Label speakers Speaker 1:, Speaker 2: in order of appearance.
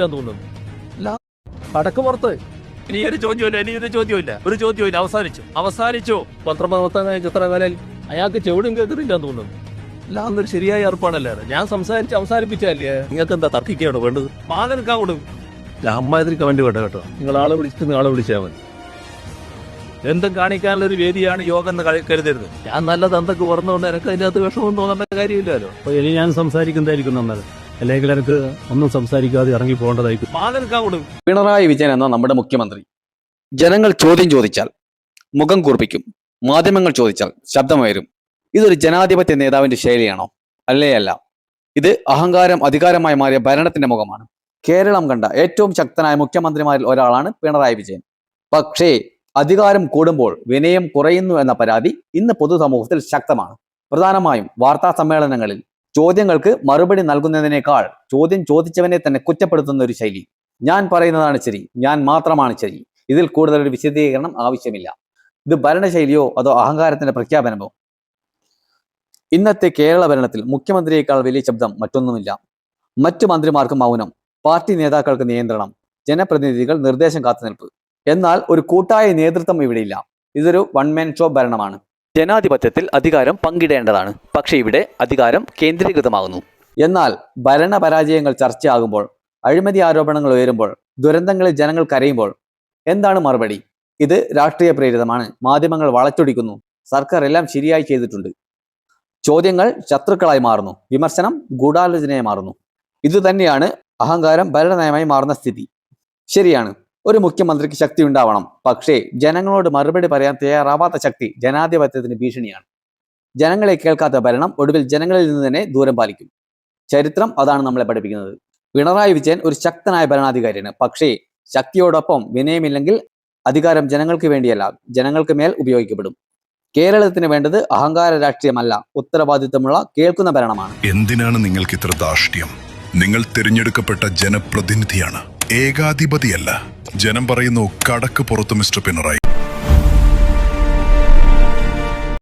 Speaker 1: കേൾക്കുന്നില്ലെന്ന് തോന്നുന്നു. കടക്ക് പുറത്ത്. ഇനി ഒരു ചോദ്യമില്ല ഇനി ഒരു ചോദ്യമില്ല ഒരു ചോദ്യമില്ല അവസാനിച്ചു. അവസാനിച്ചു. പത്രപ്രവർത്തകനായ ചിത്രകലയിൽ അയാൾക്ക് ചെവിടും കേൾക്കുന്നില്ലാന്ന് തോന്നുന്നു. അല്ല അന്നൊരു ശരിയായ ഏർപ്പാടല്ലേ ഞാൻ സംസാരിച്ച് അവസാനിപ്പിച്ചല്ലേ നിങ്ങൾക്ക് എന്താ തർക്കിക്കാണോ വേണ്ടത്? പാലെടുക്കാൻ കൊടുക്കും അമ്മാതിരിക്കാൻ വേണ്ടി വേണ്ട കേട്ടോ. നിങ്ങൾ ആളെ വിളിച്ചിട്ട് നിങ്ങൾ ആളെ വിളിച്ചാൽ മതി. എന്തും കാണിക്കാനുള്ള ഒരു വേദിയാണ് യോഗം എന്ന് കരുതരുത്. ഞാൻ നല്ല എന്തൊക്കെ പറഞ്ഞുകൊണ്ട് എനിക്ക് അതിനകത്ത് അകത്ത് വിഷമം തോന്നേണ്ട കാര്യമില്ലല്ലോ.
Speaker 2: അപ്പൊ ഇനി ഞാൻ സംസാരിക്കുന്നതായിരിക്കും നല്ലത് അല്ലെങ്കിൽ എനിക്ക് ഒന്നും സംസാരിക്കാതെ ഇറങ്ങി പോകേണ്ടതായിരിക്കും.
Speaker 3: പിണറായി വിജയൻ എന്ന നമ്മുടെ മുഖ്യമന്ത്രി ജനങ്ങൾ ചോദ്യം ചോദിച്ചാൽ മുഖം കുറിപ്പിക്കും മാധ്യമങ്ങൾ ചോദിച്ചാൽ ശബ്ദമായിരും ഇതൊരു ജനാധിപത്യ നേതാവിന്റെ ശൈലിയാണോ? അല്ലേ അല്ല. ഇത് അഹങ്കാരം അധികാരമായി മാറിയ ഭരണത്തിന്റെ മുഖമാണ്. കേരളം കണ്ട ഏറ്റവും ശക്തനായ മുഖ്യമന്ത്രിമാരിൽ ഒരാളാണ് പിണറായി വിജയൻ. പക്ഷേ അധികാരം കൂടുമ്പോൾ വിനയം കുറയുന്നു എന്ന പരാതി ഇന്ന് പൊതുസമൂഹത്തിൽ ശക്തമാണ്. പ്രധാനമായും വാർത്താ സമ്മേളനങ്ങളിൽ ചോദ്യങ്ങൾക്ക് മറുപടി നൽകുന്നതിനേക്കാൾ ചോദ്യം ചോദിച്ചവനെ തന്നെ കുറ്റപ്പെടുത്തുന്ന ഒരു ശൈലി. ഞാൻ പറയുന്നതാണ് ശരി ഞാൻ മാത്രമാണ് ശരി. ഇതിൽ കൂടുതൽ ഒരു വിശദീകരണം ആവശ്യമില്ല. ഇത് ഭരണശൈലിയോ അതോ അഹങ്കാരത്തിന്റെ പ്രഖ്യാപനമോ? ഇന്നത്തെ കേരള ഭരണത്തിൽ മുഖ്യമന്ത്രിയേക്കാൾ വലിയ ശബ്ദം മറ്റൊന്നുമില്ല. മറ്റു മന്ത്രിമാർക്ക് മൗനം പാർട്ടി നേതാക്കൾക്ക് നിയന്ത്രണം ജനപ്രതിനിധികൾ നിർദ്ദേശം കാത്തുനിൽപ്പ്. എന്നാൽ ഒരു കൂട്ടായ നേതൃത്വം ഇവിടെയില്ല. ഇതൊരു വൺ മാൻ ഷോ ഭരണമാണ്. ജനാധിപത്യത്തിൽ അധികാരം പങ്കിടേണ്ടതാണ്. പക്ഷേ ഇവിടെ അധികാരം കേന്ദ്രീകൃതമാകുന്നു. എന്നാൽ ഭരണപരാജയങ്ങൾ ചർച്ചയാകുമ്പോൾ അഴിമതി ആരോപണങ്ങൾ ഉയരുമ്പോൾ ദുരന്തങ്ങളിൽ ജനങ്ങൾ കരയുമ്പോൾ എന്താണ് മറുപടി? ഇത് രാഷ്ട്രീയ പ്രേരിതമാണ്. മാധ്യമങ്ങൾ വളച്ചൊടിക്കുന്നു. സർക്കാർ എല്ലാം ശരിയായി ചെയ്തിട്ടുണ്ട്. ചോദ്യങ്ങൾ ശത്രുക്കളായി മാറുന്നു. വിമർശനം ഗൂഢാലോചനയായി മാറുന്നു. ഇതുതന്നെയാണ് അഹങ്കാരം ഭരണനയമായി മാറുന്ന സ്ഥിതി. ശരിയാണ്. ഒരു മുഖ്യമന്ത്രിക്ക് ശക്തി ഉണ്ടാവണം. പക്ഷേ ജനങ്ങളോട് മറുപടി പറയാൻ തയ്യാറാവാത്ത ശക്തി ജനാധിപത്യത്തിന് ഭീഷണിയാണ്. ജനങ്ങളെ കേൾക്കാത്ത ഭരണം ഒടുവിൽ ജനങ്ങളിൽ നിന്ന് തന്നെ ദൂരം പാലിക്കും. ചരിത്രം അതാണ് നമ്മളെ പഠിപ്പിക്കുന്നത്. പിണറായി വിജയൻ ഒരു ശക്തനായ ഭരണാധികാരിയാണ്. പക്ഷേ ശക്തിയോടൊപ്പം വിനയമില്ലെങ്കിൽ അധികാരം ജനങ്ങൾക്ക് വേണ്ടിയല്ല ജനങ്ങൾക്ക് മേൽ ഉപയോഗിക്കപ്പെടും. കേരളത്തിന് വേണ്ടത് അഹങ്കാര രാഷ്ട്രീയമല്ല ഉത്തരവാദിത്തമുള്ള കേൾക്കുന്ന ഭരണമാണ്.
Speaker 4: എന്തിനാണ് നിങ്ങൾക്ക് ഇത്ര ധാർഷ്ട്യം? നിങ്ങൾ തിരഞ്ഞെടുക്കപ്പെട്ട ജനപ്രതിനിധിയാണ്. ഏകാധിപതിയല്ല. ജനം പറയുന്നു കടക്ക് പുറത്ത് മിസ്റ്റർ പിണറായി.